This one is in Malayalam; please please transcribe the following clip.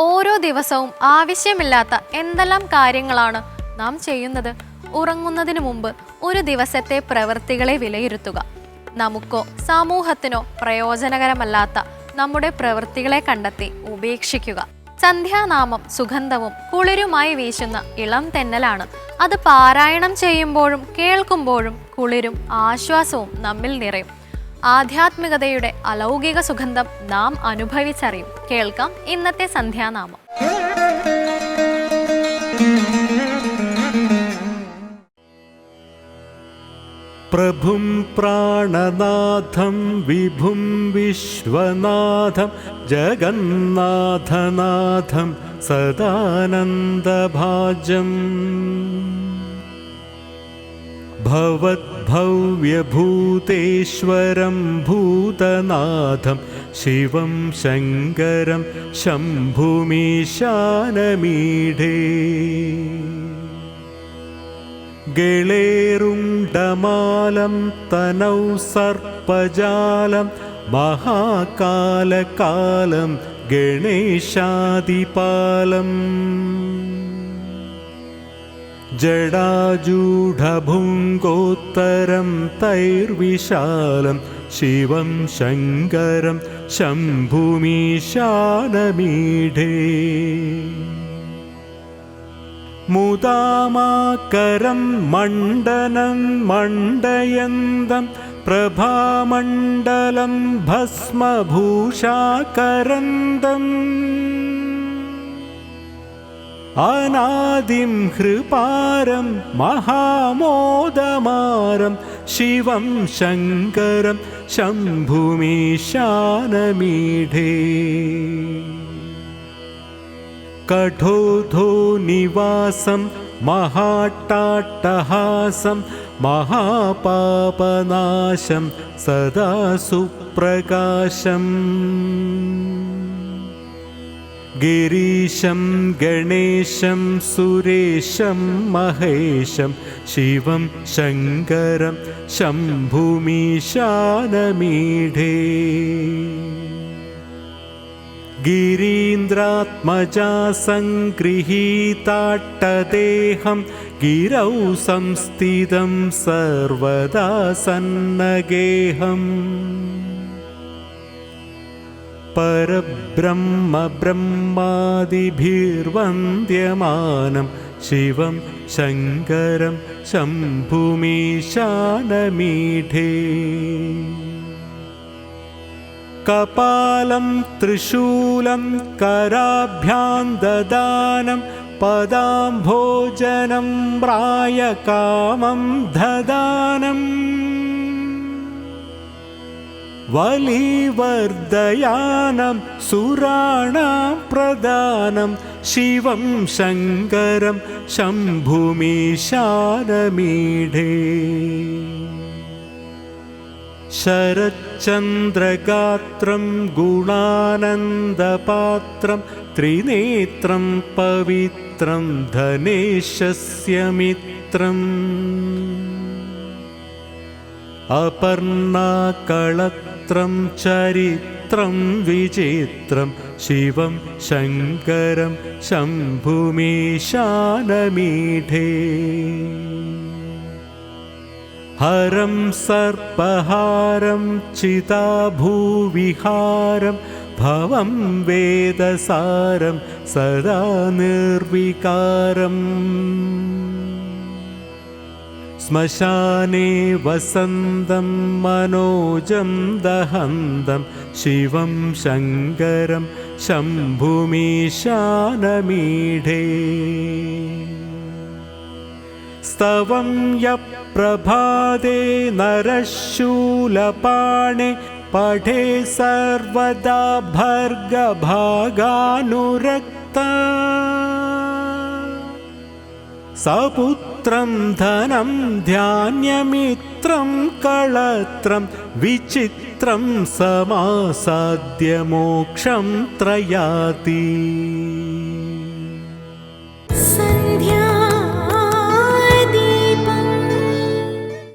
ഓരോ ദിവസവും ആവശ്യമില്ലാത്ത എന്തെല്ലാം കാര്യങ്ങളാണ് നാം ചെയ്യുന്നത്? ഉറങ്ങുന്നതിന് മുമ്പ് ഒരു ദിവസത്തെ പ്രവൃത്തികളെ വിലയിരുത്തുക. നമുക്കോ സമൂഹത്തിനോ പ്രയോജനകരമല്ലാത്ത നമ്മുടെ പ്രവൃത്തികളെ കണ്ടെത്തി ഉപേക്ഷിക്കുക. സന്ധ്യാനാമം സുഗന്ധവും കുളിരുമായി വീശുന്ന ഇളം തെന്നലാണ്. അത് പാരായണം ചെയ്യുമ്പോഴും കേൾക്കുമ്പോഴും കുളിരും ആശ്വാസവും നമ്മിൽ നിറയും. ആധ്യാത്മികതയുടെ അലൗകിക സുഗന്ധം നാം അനുഭവിച്ചറിയും. കേൾക്കാം ഇന്നത്തെ സന്ധ്യാനാമം. പ്രഭും പ്രാണനാഥം വിഭും വിശ്വനാഥം ജഗന്നാഥനാഥം സദാനന്ദഭാജം भवद्भव्यभूतेश्वरं भूतनाथं शिवं शङ्करं शम्भुमीशानमीढे गेळेरुण्डमालं तनौ सर्पजालं महाकालकालं गणेशादिपालम् जडाजूढभुङ्गोत्तरं तैर्विशालं शिवं शङ्करं शम्भुमीशानमीढे। मुदामाकरं मण्डनं मण्डयन्तं प्रभामण्डलं भस्मभूषाकरन्दम् अनादिं हृपारं महामोदमारं शिवं शङ्करं शम्भुमीशानमीढे। कठोधो निवासं महाट्टाट्टहासं महापापनाशं सदा सुप्रकाशम् गिरीशं गणेशं सुरेशं महेशं शिवं शङ्करं शम्भुमीशानमीढे गिरीन्द्रात्मजा सङ्गृहीताट्टदेहं गिरौ संस्थितं सर्वदा सन्नगेहम् परब्रह्म ब्रह्मादिभिर्वन्द्यमानं शिवं शङ्करं शम्भुमीशानमीढे कपालं त्रिशूलं कराभ्यां ददानं पदाम्भोजनं प्रायकामं ददानम् वलिवर्धयानं सुराणां प्रदानं शिवं शङ्करं शम्भुमीशानमीढे शरच्चन्द्रगात्रं गुणानन्दपात्रं त्रिनेत्रं पवित्रं धनेशस्य मित्रम् ചരിത്രം ചരിത്രം വിചിത്രം ശിവം ശങ്കരം ശംഭുമീശാനമീഠേ. ഹരം സർപ്പഹാരം ചിതാഭൂവിഹാരം ഭവം വേദസാരം സദാ നിർവികാരം. श्मशाने वसन्तं मनोजं दहन्तं शिवं शङ्करं शम्भुमीशानमीढे। स्तवं यप्रभाते नरशूलपाणे पठे सर्वदा भर्गभागानुरक्ता സപുത്രം ധനം ധ്യാനമിത്രം കളത്രം വിചിത്രം സമാസാദ്യ മോക്ഷം